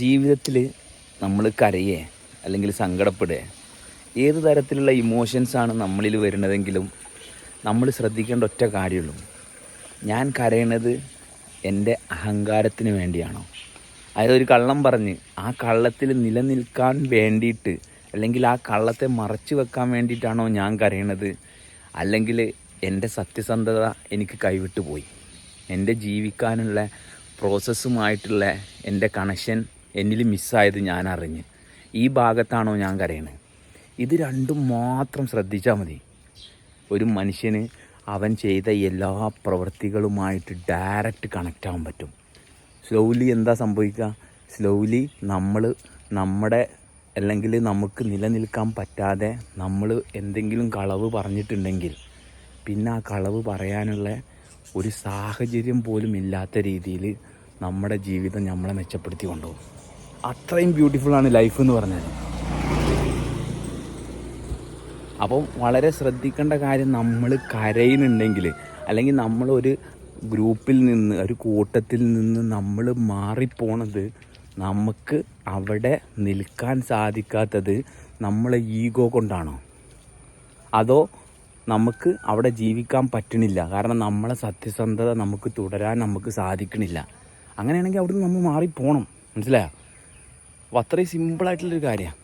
ജീവിതത്തിൽ നമ്മൾ കരയേ അല്ലെങ്കിൽ സങ്കടപ്പെടുക ഏത് തരത്തിലുള്ള ഇമോഷൻസാണ് നമ്മളിൽ വരുന്നതെങ്കിലും നമ്മൾ ശ്രദ്ധിക്കേണ്ട ഒറ്റ കാര്യമുള്ളൂ. ഞാൻ കരയണത് എന്റെ അഹങ്കാരത്തിന് വേണ്ടിയാണോ? അതായത് ഒരു കള്ളം പറഞ്ഞ് ആ കള്ളത്തിൽ നിലനിൽക്കാൻ വേണ്ടിയിട്ട് അല്ലെങ്കിൽ ആ കള്ളത്തെ മറച്ചു വെക്കാൻ വേണ്ടിയിട്ടാണോ ഞാൻ കരയണത്? അല്ലെങ്കിൽ എന്റെ സത്യസന്ധത എനിക്ക് കൈവിട്ടു പോയി എന്റെ ജീവിക്കാനുള്ള പ്രോസസ്സുമായിട്ടുള്ള എന്റെ കണക്ഷൻ എന്നിൽ മിസ്സായത് ഞാൻ അറിഞ്ഞ് ഈ ഭാഗത്താണോ ഞാൻ കരയണത് ഇത് രണ്ടും മാത്രം ശ്രദ്ധിച്ചാൽ മതി. ഒരു മനുഷ്യന് അവൻ ചെയ്ത എല്ലാ പ്രവൃത്തികളുമായിട്ട് ഡയറക്റ്റ് കണക്റ്റ് ആവാൻ പറ്റും. സ്ലോലി എന്താ സംഭവിക്കുക സ്ലോലി നമ്മൾ നമ്മുടെ അല്ലെങ്കിൽ നമുക്ക് നിലനിൽക്കാൻ പറ്റാതെ നമ്മൾ എന്തെങ്കിലും കളവ് പറഞ്ഞിട്ടുണ്ടെങ്കിൽ പിന്നെ ആ കളവ് പറയാനുള്ള ഒരു സാഹചര്യം പോലും ഇല്ലാത്ത രീതിയിൽ നമ്മുടെ ജീവിതം നമ്മളെ മെച്ചപ്പെടുത്തി കൊണ്ടുപോകും. അത്രയും ബ്യൂട്ടിഫുൾ ആണ് ലൈഫ് എന്ന് പറഞ്ഞാൽ അപ്പം വളരെ ശ്രദ്ധിക്കേണ്ട കാര്യം നമ്മൾ കരയുന്നുണ്ടെങ്കിൽ അല്ലെങ്കിൽ നമ്മളൊരു ഗ്രൂപ്പിൽ നിന്ന് ഒരു കൂട്ടത്തിൽ നിന്ന് നമ്മൾ മാറിപ്പോണത് നമുക്ക് അവിടെ നിൽക്കാൻ സാധിക്കാത്തത് നമ്മളെ ഈഗോ കൊണ്ടാണോ? അതോ നമുക്ക് അവിടെ ജീവിക്കാൻ പറ്റണില്ല? കാരണം നമ്മളെ സത്യസന്ധത നമുക്ക് തുടരാൻ നമുക്ക് സാധിക്കണില്ല. അങ്ങനെയാണെങ്കിൽ അവിടുന്ന് നമ്മൾ മാറിപ്പോണം. മനസ്സിലായോ? അപ്പോൾ അത്രയും സിമ്പിളായിട്ടുള്ളൊരു കാര്യമാണ്